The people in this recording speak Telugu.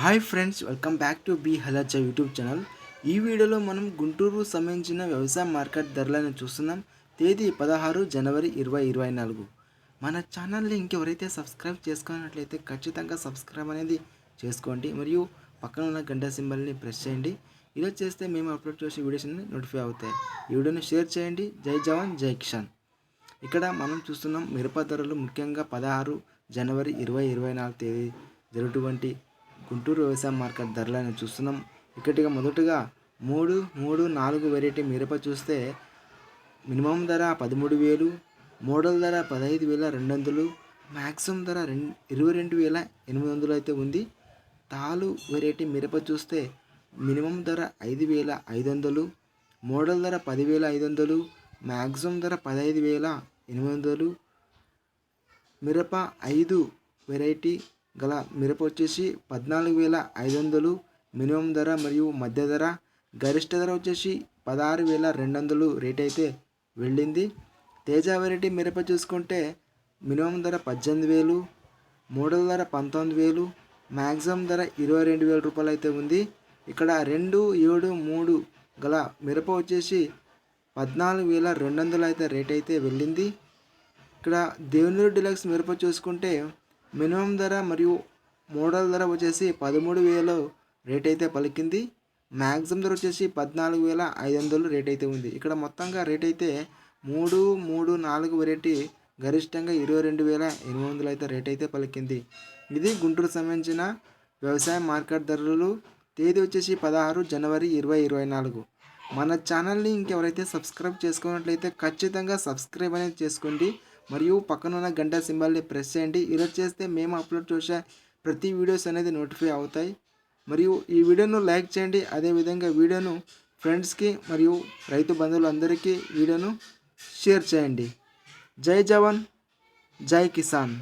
Hi friends welcome back to B హలచ YouTube channel. ఈ వీడియోలో మనం గుంటూరు సంబంధించిన వ్యవసాయ మార్కెట్ ధరలను చూస్తున్నాం. తేదీ పదహారు జనవరి ఇరవై ఇరవై నాలుగు. మన ఛానల్ని ఇంకెవరైతే సబ్స్క్రైబ్ చేసుకున్నట్లయితే ఖచ్చితంగా సబ్స్క్రైబ్ అనేది చేసుకోండి మరియు పక్కన ఉన్న గంట సింబల్ని ప్రెస్ చేయండి. ఇలా చేస్తే మేము అప్లోడ్ చేసే వీడియోస్ని నోటిఫై అవుతాయి. ఈ వీడియోని షేర్ చేయండి. జై జవాన్ జై కిషాన్ ఇక్కడ మనం చూస్తున్నాం మిరప ధరలు ముఖ్యంగా పదహారు జనవరి ఇరవై ఇరవై నాలుగు తేదీ జరుగుటువంటి గుంటూరు వ్యవసాయ మార్కెట్ ధరలను చూస్తున్నాం. ఇక్కడిగా మొదటగా మూడు మూడు నాలుగు వెరైటీ మిరప చూస్తే మినిమం ధర పదమూడు వేలు మోడల్ ధర పదహైదు వేల రెండు వందలు మ్యాక్సిమం ధర రెండు ఇరవై రెండు వేల ఎనిమిది వందలు అయితే ఉంది. తాలు వెరైటీ మిరప చూస్తే మినిమం ధర ఐదు వేల ఐదు వందలు మోడల్ ధర పదివేల ఐదు వందలు మ్యాక్సిమం ధర పదహైదు వేల ఎనిమిది వందలు. మిరప ఐదు వెరైటీ గల మిరప వచ్చేసి పద్నాలుగు వేల ఐదు వందలు మినిమం ధర మరియు మధ్య ధర. గరిష్ట ధర వచ్చేసి పదహారు వేల రెండు వందలు రేట్ అయితే వెళ్ళింది. తేజ వెరైటీ మిరప చూసుకుంటే మినిమం ధర పద్దెనిమిది వేలు మోడల్ ధర పంతొమ్మిది వేలు మ్యాక్సిమం ధర ఇరవై రెండు వేల రూపాయలు అయితే ఉంది. ఇక్కడ రెండు ఏడు మూడు గల మిరప వచ్చేసి పద్నాలుగు వేల రెండు వందలు అయితే రేట్ అయితే వెళ్ళింది. ఇక్కడ దేవునూరు డిలక్స్ మిరప చూసుకుంటే మినిమం ధర మరియు మోడల్ ధర వచ్చేసి పదమూడు వేలు రేట్ అయితే పలికింది. మ్యాక్సిమం ధర వచ్చేసి పద్నాలుగు వేల ఐదు వందలు రేట్ అయితే ఉంది. ఇక్కడ మొత్తంగా రేట్ అయితే మూడు మూడు నాలుగు వెరైటీ గరిష్టంగా ఇరవై రెండు వేల ఎనిమిది వందలు అయితే రేట్ అయితే పలికింది. ఇది గుంటూరు సంబంధించిన వ్యవసాయ మార్కెట్ ధరలు. తేదీ వచ్చేసి పదహారు జనవరి ఇరవై ఇరవై నాలుగు. మన ఛానల్ని ఇంకెవరైతే సబ్స్క్రైబ్ చేసుకున్నట్లయితే ఖచ్చితంగా సబ్స్క్రైబ్ అనేది చేసుకోండి. మరియు పక్కనున్న గంట సింబల్ని ప్రెస్ చేయండి. ఇలా చేస్తే మేము అప్లోడ్ చేసే ప్రతి వీడియోస్ అనేది నోటిఫై అవుతాయి. మరియు ఈ వీడియోను లైక్ చేయండి. అదేవిధంగా వీడియోను ఫ్రెండ్స్కి మరియు రైతు బంధువులందరికీ వీడియోను షేర్ చేయండి. జై జవాన్ జై కిసాన్.